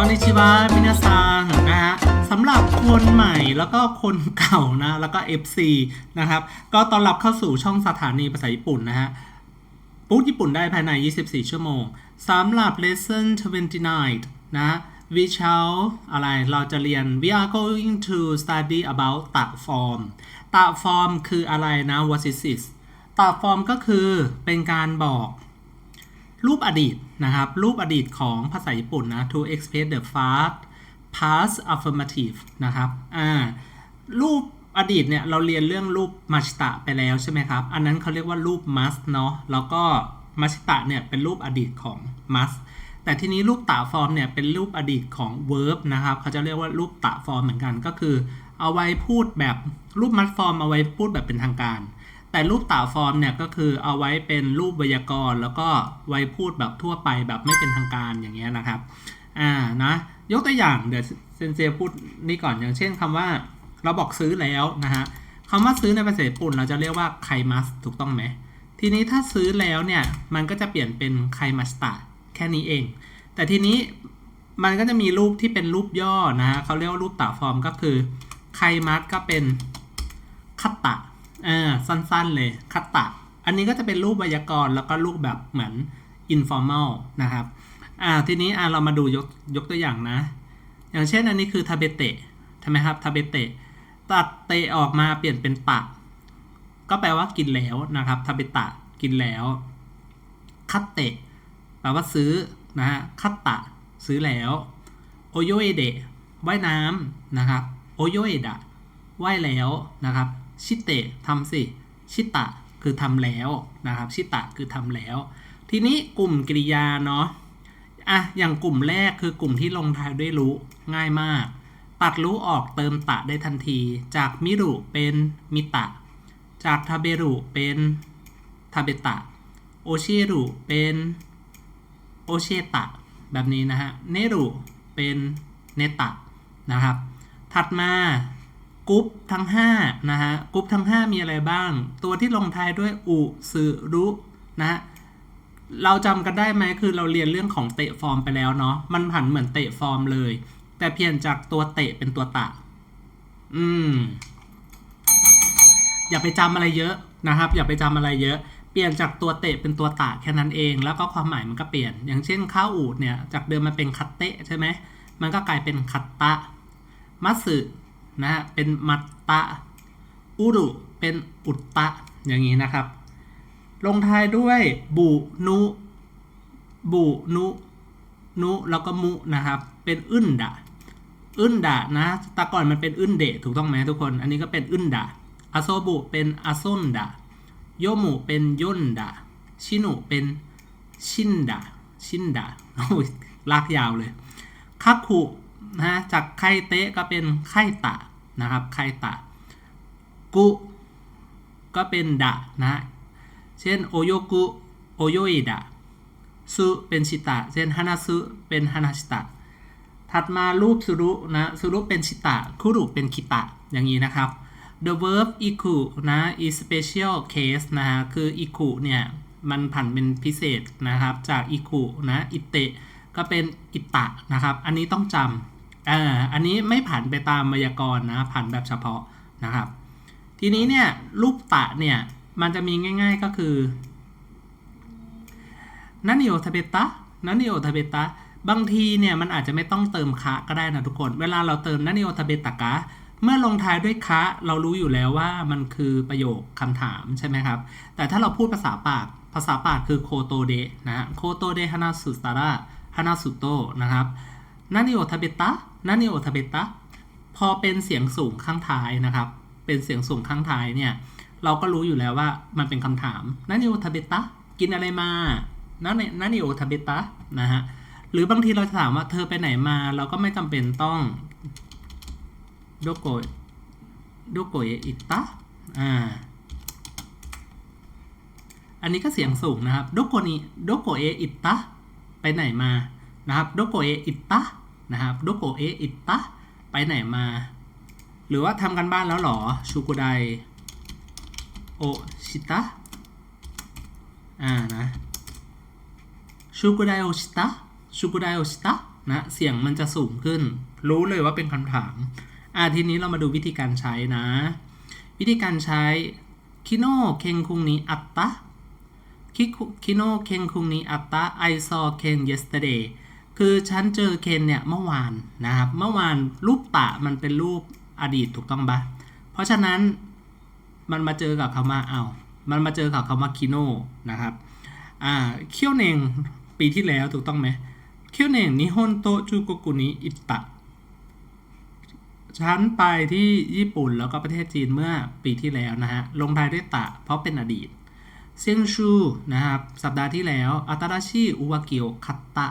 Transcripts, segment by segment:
อนนิชิวะมินาซังนะฮะสำหรับคนใหม่แล้วก็คนเก่านะแล้วก็ FC นะครับ ก็ต้อนรับเข้าสู่ช่องสถานีภาษาญี่ปุ่นนะฮะพูดญี่ปุ่นได้ภายใน 24 ชั่วโมงสำหรับ lesson 29 นะ we shall อะไร เราจะเรียน we are going to study about ตะ form ตะ form คืออะไรนะ what is this ตะ form ก็คือเป็นการบอก รูปอดีตนะครับ รูปอดีตของภาษาญี่ปุ่นนะ to express the past past affirmative นะครับอ่ารูปอดีตเนี่ยเราเรียนเรื่องรูปมาชิตะไปแล้วใช่ไหมครับ อันนั้นเขาเรียกว่ารูป must เนาะแล้วก็มาชิตะเนี่ยเป็นรูปอดีตของ must แต่ทีนี้รูปตะฟอร์มเนี่ยเป็นรูปอดีตของ verb นะครับเขาจะเรียกว่ารูปตะฟอร์มเหมือนกันก็คือ เอาไว้พูดแบบรูปมัดฟอร์มเอาไว้พูดแบบเป็นทางการ แต่รูปต่าฟอร์มเนี่ยก็คือเอาไว้เป็นรูปไวยากรณ์ แล้วก็ไว้พูดแบบทั่วไปแบบไม่เป็นทางการอย่างเงี้ยนะครับ อ่านะยกตัวอย่างเดี๋ยวเซนเซพูดนี่ก่อนอย่างเช่นคำว่าเราบอกซื้อแล้วนะฮะคำว่าซื้อในภาษาญี่ปุ่นเราจะเรียกว่าไคมัสถูกต้องไหมทีนี้ถ้าซื้อแล้วเนี่ยมันก็จะเปลี่ยนเป็นไคมัสตะแค่นี้เอง แต่ทีนี้มันก็จะมีรูปที่เป็นรูปย่อนะฮะเขาเรียกว่ารูปต่าฟอร์มก็คือไคมัสก็เป็นคัตตะ อ่าสั้นๆเลยคัตตะ อันนี้ก็จะเป็นรูปไวยากรณ์แล้วก็รูปแบบเหมือน informal นะครับอ่าทีนี้อ่าเรามาดูยกยกตัวอย่างนะ อย่างเช่นอันนี้คือทาเบเตะใช่ไหมครับทาเบเตะตัดเตะออกมาเปลี่ยนเป็นตะ ก็แปลว่ากินแล้วนะครับทาเบตะกินแล้วคัตเตะแปลว่าซื้อนะฮะคัตตะซื้อแล้วโอโยเอเดะว่ายน้ำนะครับโอโยเอดะว่ายแล้วนะครับ ชิเตะทำสิ ชิตะคือทำแล้วนะครับ ชิตะคือทำแล้ว ทีนี้กลุ่มกริยาเนาะอะอย่างกลุ่มแรกคือกลุ่มที่ลงท้ายด้วยรู้ง่ายมาก ตัดรู้ออกเติมตะได้ทันที จากมิรุเป็นมิตะ จากทาเบรุเป็นทาเบตะ โอเชรุเป็นโอเชตะ แบบนี้นะฮะ เนรุเป็นเนตะนะครับ ถัดมา กรุ๊ปทั้ง5นะฮะกรุ๊ปทั้ง 5 มีอะไรบ้าง ตัวที่ลงท้ายด้วยอุสึรุนะฮะเราจำกันได้ไหมคือเราเรียนเรื่องของเตะฟอร์มไปแล้วเนาะมันผันเหมือนเตะฟอร์มเลย แต่เปลี่ยนจากตัวเตะเป็นตัวตะ อืม อย่าไปจำอะไรเยอะนะครับ อย่าไปจำอะไรเยอะเปลี่ยนจากตัวเตะเป็นตัวตะแค่นั้นเอง แล้วก็ความหมายมันก็เปลี่ยน อย่างเช่นข้าวอูดเนี่ยจากเดิมมันเป็นคัตเตะใช่ไหมมันก็กลายเป็นคัตตะมัตสึ นะฮะเป็นมัตตะ อุรุเป็นอุตตะอย่างนี้นะครับ ลงท้ายด้วยบุนุบุนุนุแล้วก็มุนะครับ เป็นอึนดะอึนดะนะต่ก่อนมันเป็นอึนเดะถูกต้องไหมทุกคน อันนี้ก็เป็นอึนดะอาโซบุเป็นอาซนดะโยมุเป็นย่นดะชินุเป็นชินดะชินดะโอ้ยลากยาวเลยคักขุนะจากไคเตะก็เป็นไคตะ นะครับไคตะ กุ ก็เป็นดะนะ เช่นโอโยกุโอโยอิดะซุเป็นชิตะ เช่นฮานาซุเป็นฮานาชิตะ ถัดมารูปสุรุนะสุรุเป็นชิตะ คุรุเป็นคิตะ อย่างนี้นะครับ the verb iku นะ is special case นะฮะคือ iku เนี่ยมันผันเป็นพิเศษนะครับ จาก iku นะ อิเตะ ก็เป็นอิตะนะครับ อันนี้ต้องจำ อ่าอันนี้ไม่ผันไปตามไวยากรณ์นะผันแบบเฉพาะนะครับ ทีนี้เนี่ยรูปตะเนี่ยมันจะมีง่าย ๆก็คือนันโยทาเบตะนันโยทาเบตะบางทีเนี่ยมันอาจจะไม่ต้องเติมคะก็ได้นะทุกคน เวลาเราเติมนันโยทาเบตะกะเมื่อลงท้ายด้วยคะเรารู้อยู่แล้วว่ามันคือประโยคคำถามใช่ไหมครับ แต่ถ้าเราพูดภาษาปาก ภาษาปากคือโคโตเดะนะโคโตเดฮานาสุตาระฮานาสุโตนะครับ นันิโยทาเบตะนันิโยทาเบตะพอเป็นเสียงสูงข้างท้ายนะครับ เป็นเสียงสูงข้างท้ายเนี่ย เราก็รู้อยู่แล้วว่ามันเป็นคำถามนันิโยทาเบตะกินอะไรมานันนันิโยทาเบตะนะฮะ หรือบางทีเราจะถามว่าเธอไปไหนมา เราก็ไม่จำเป็นต้องโดโกโดโกเออิตะอ่า อันนี้ก็เสียงสูงนะครับโดโกนิโดโกเออิตะไปไหนมา นะครับโดโกเออิตะนะครับโดโกเออิตะไปไหนมา หรือว่าทำกันบ้านแล้วหรอชูกุไดโอชิตะอ่านะชูกุไดโอชิตะชูกุไดโอชิตะนะเสียงมันจะสูงขึ้น รู้เลยว่าเป็นคำถามอะทีนี้เรามาดูวิธีการใช้นะ วิธีการใช้คิโนเคนคุงนี้อัตตะคิโนเคนคุงนี้อัตตะ I saw Ken yesterday คือฉันเจอเคนเนี่ยเมื่อวานนะครับ เมื่อวานรูปตะมันเป็นรูปอดีตถูกต้องปะเพราะฉะนั้นมันมาเจอกับคำว่าเอามันมาเจอกับคำว่าคิโนนะครับ อ่าเคียวเนงปีที่แล้วถูกต้องไหมเคียวเนงนิฮอนโตจูโกกุนิอิตะฉันไปที่ญี่ปุ่นแล้วก็ประเทศจีนเมื่อปีที่แล้วนะฮะ ลงท้ายด้วยตะ เพราะเป็นอดีต เซียงชูนะครับ สัปดาห์ที่แล้วอัตราชิอุวาเกียวคัตตะ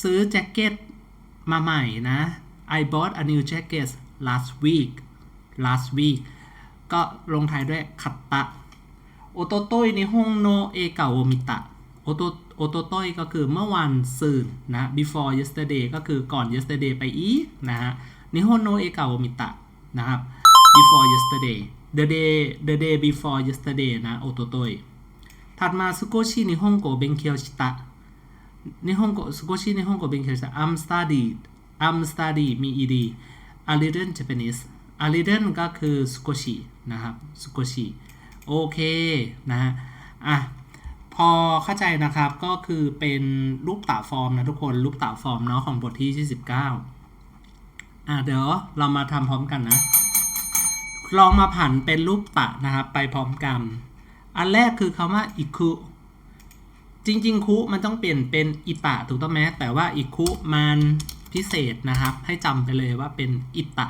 ซื้อแจ็คเก็ตมาใหม่นะ I bought a new jacket last week last week ก็ลงท้ายด้วยคัตตะโอโตโตยในห้องโนเอกาโอมิตะโอโตโอโตโตยก็คือเมื่อวันซืนนะ before yesterday ก็คือก่อน yesterday ไปอีกนะฮะนิฮอนโนเอกาโอมิตะนะครับ before yesterday the day the day before yesterday นะโอโตโตยถัดมาสุโกชินิฮงโกเบนเคียวชิตะ นิฮงโกสุโกชินิฮงโกเบนเคียวชิตะ I'm studied I'm study มี ed a little Japanese a little ก็คือสุชินะครับสุโกชิโอเคนะฮะอะพอเข้าใจนะครับก็คือเป็นรูปตาฟอร์มนะทุกคนรูปตาฟอร์มเนาะของบทที่ 29 อะเดี๋ยวเรามาทำพร้อมกันนะ ลองมาผันเป็นรูปตะนะครับไปพร้อมกัน อันแรกคือคำว่าอิคุ จริง ๆ คุมันต้องเปลี่ยนเป็นอิตะถูกต้องไหมแต่ว่าอิคุมันพิเศษนะครับ ให้จำไปเลยว่าเป็นอิตะ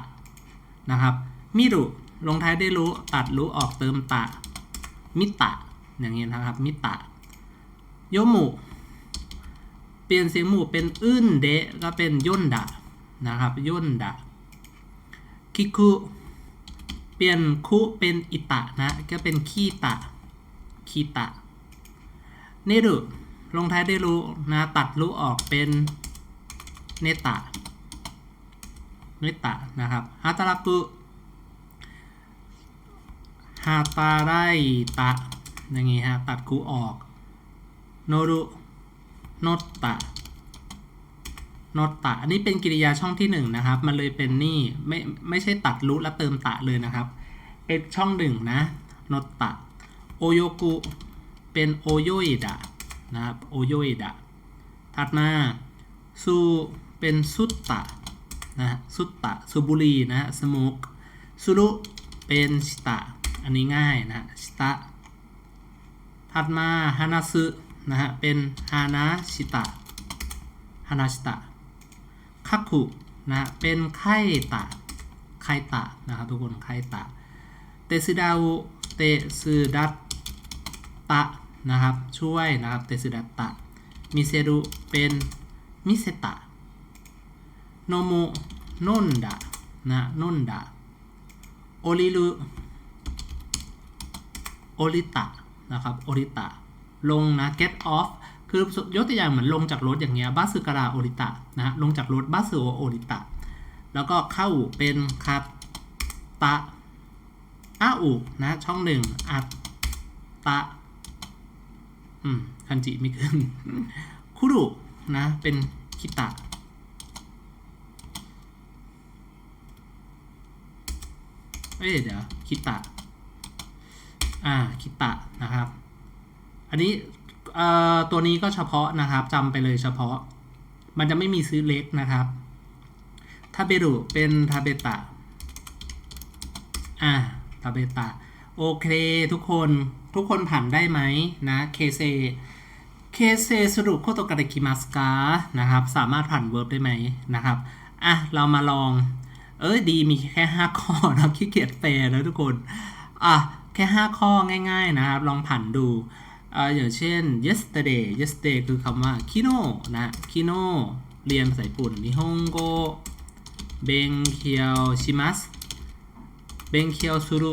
นะครับ มิรุลงท้ายด้รู้ตัดรู้ออกเติมตะ มิตะ อย่างนี้นะครับ มิตะ โยมุ เปลี่ยนเสียงหมู่เป็นอึ้นเดะก็เป็นย่นดะนะครับย่นดะ คิคุเปลี่ยนคุเป็นอิตะนะ ก็เป็นคีตะคีตะ เนรุลงท้ายด้วยรู้นะตัดรู้ออกเป็นเนตะเนตะนะครับฮาตารากุฮาตาไรตะอย่างงี้ฮะตัดคูออกโนรุโนตตะโนตตะอันนี้เป็นกริยาช่องที่หนึ่งนะครับ มันเลยเป็นนี่ไม่ไม่ใช่ตัดรุแล้วเติมตะเลยนะครับ เป็นช่องหนึ่งนะโนตตะโอโยกุ เป็นโอโยอิดะนะครับโอโยอิดะถัดมาซูเป็นสุตตะนะสุตตะสูบบุหรีนะสโมกสุรุเป็นชิตะ อันนี้ง่ายนะชิตะ ถัดมาฮานาซึนะฮะเป็นฮานาชิตะฮานาชิตะคักคุนะเป็นไคตะไคตะนะครับทุกคนไคตะเตซึดาวเตซึดัตตะ นะครับ ช่วยนะครับเตซึดัตตะมิเซรุเป็นมิเซตะโนโมโนนดะนะโนนดะโอริรุโอริตะนะครับโอริตะลงนะ get off คือยกตัวอย่างเหมือนลงจากรถอย่างเงี้ยบัสสึการาโอริตะนะลงจากรถบัสสึโอริตะ แล้วก็เข้าเป็นคาตะอาอุนะช่องหนึ่งอัตตะ อืมคันจิไม่ขึ้นคุรุนะ เป็นคิตะ เอ้ยเดี๋ยวคิตะ อ่าคิตะนะครับ อันนี้เอ่อตัวนี้ก็เฉพาะนะครับจำไปเลยเฉพาะ มันจะไม่มีซื้อเล็กนะครับทาเบรุเป็นทาเบตะ อ่าทาเบตะ โอเคทุกคน ทุกคนผ่านได้ไหมนะเคเซเคเซสรุปโคโตกาเดคิมัสกานะครับ สามารถผ่านเวิร์บได้ไหมนะครับ อะ เรามาลอง เอ้ยดีมีแค่ 5 ข้อนะขี้เกียจแปลแล้วทุกคน อะ แค่ 5 ข้อง่ายๆนะครับ ลองผ่านดูอ่าอย่างเช่น yesterday yesterday คือคำว่า kino นะ kino เรียนภาษาญี่ปุ่นนิฮงโกเบงเคียวชิมัสเบงเคียวสุรุ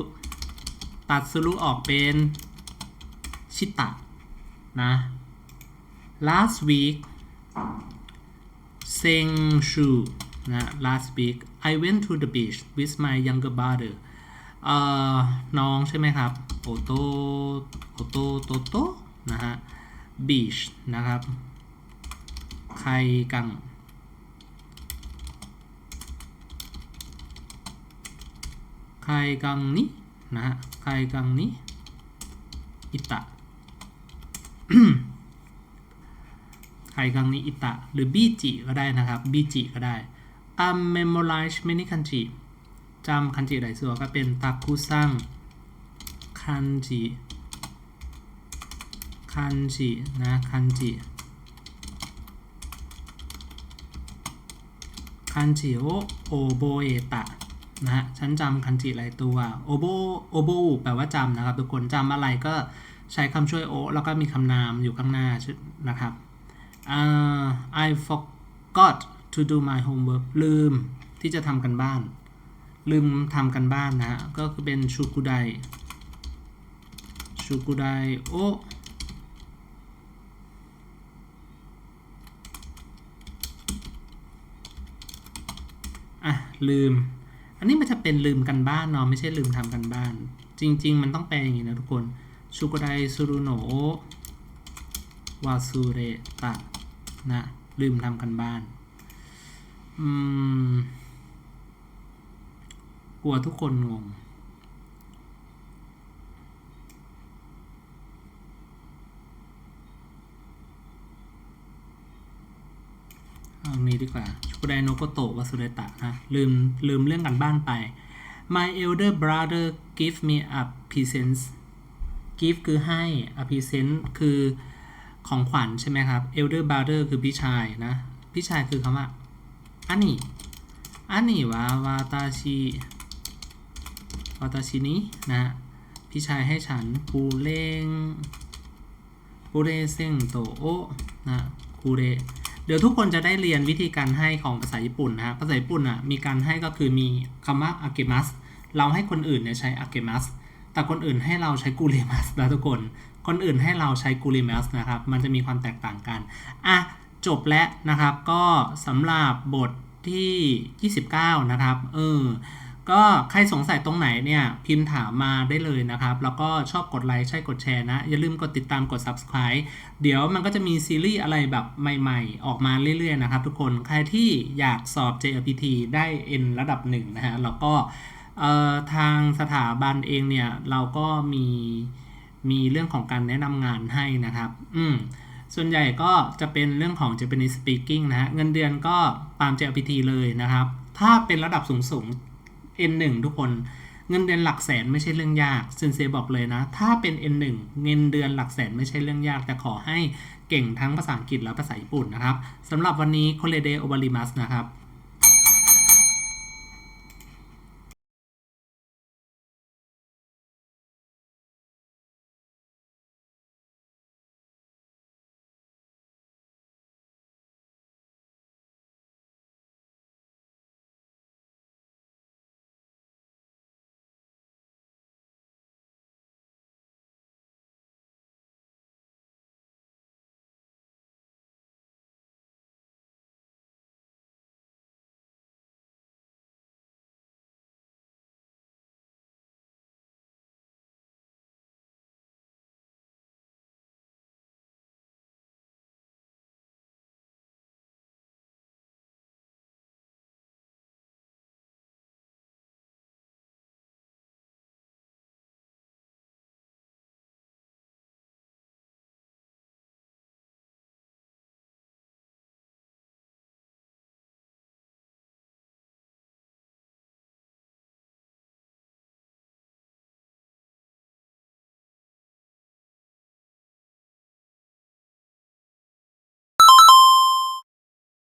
ตัดสุรุออกเป็น ชิตะนะ last week เซงชูนะ last week I went to the beach with my younger brother เอ่อน้องใช่ไหมครับโอโตโอโตโตโตนะฮะ beach นะครับใครกังใครกังนี้นะฮะใครกังนี้อิตะ ไคกังนิอิตะหรือบีจิก็ได้นะครับบีจิก็ได้ I memorize many kanji จำคันจิหลายส่วนก็เป็นตาคุซังคันจิคันจินะคันจิคันจิโอโอโบเอตะนะฮะฉันจำคันจิหลายตัวโอโบโอโบแปลว่าจำนะครับ ทุกคนจำอะไรก็ ใช้คำช่วยโอ แล้วก็มีคำนามอยู่ข้างหน้านะครับ uh, I forgot to do my homework ลืมที่จะทำกันบ้าน ลืมทำกันบ้านนะฮะก็คือเป็นชูกุไดชูกุไดโออะลืม อันนี้มันจะเป็นลืมกันบ้านเนาะไม่ใช่ลืมทำกันบ้าน จริง ๆ มันต้องแปลอย่างนี้นะทุกคน ชูกุไดซูรุโนะวาซูเรตะนะ ลืมทำกันบ้าน อืม กลัวทุกคนงงเอานี้ดีกว่าชุไดโนโกโตะวาสุเรตะนะ ลืม ลืมเรื่องกันบ้านไป My elder brother give me a present give คือให้ a present คือของขวัญใช่ไหมครับ elder brother คือพี่ชายนะ พี่ชายคือคำว่าอันนี้อันนี้วาวาตาชิวาตาชินี้นะพี่ชายให้ฉันกูเลงกูเรเซงโตโอนะกูเรเดี๋ยวทุกคนจะได้เรียนวิธีการให้ของภาษาญี่ปุ่นนะฮะภาษาญี่ปุ่นอะมีการให้ก็คือมีคำว่าอาเกมัสเราให้คนอื่นเนี่ยใช้อาเกมัส แต่คนอื่นให้เราใช้กูเรมัสนะทุกคน คนอื่นให้เราใช้กูเรมัสนะครับ มันจะมีความแตกต่างกัน อะ จบแล้วนะครับ ก็สำหรับบทที่ 29 นะครับ เออ ก็ใครสงสัยตรงไหนเนี่ยพิมพ์ถามมาได้เลยนะครับ แล้วก็ชอบกดไลค์ใช่กดแชร์นะ อย่าลืมกดติดตามกด subscribe เดี๋ยวมันก็จะมีซีรีส์อะไรแบบใหม่ๆ ออกมาเรื่อยๆนะครับทุกคน ใครที่อยากสอบ JLPT ได้ N ระดับหนึ่งนะฮะ แล้วก็ ทางสถาบันเองเนี่ยเราก็มีมีเรื่องของการแนะนำงานให้นะครับ อืมส่วนใหญ่ก็จะเป็นเรื่องของ Japanese speaking นะฮะ เงินเดือนก็ตาม JLPT เลยนะครับ ถ้าเป็นระดับสูงๆ N1 ทุกคน เงินเดือนหลักแสนไม่ใช่เรื่องยากเซนเซบอกเลยนะ ถ้าเป็น N1 เงินเดือนหลักแสนไม่ใช่เรื่องยาก แต่ขอให้เก่งทั้งภาษาอังกฤษและภาษาญี่ปุ่นนะครับสำหรับวันนี้ k o r e d e o b a r i m a s นะครับ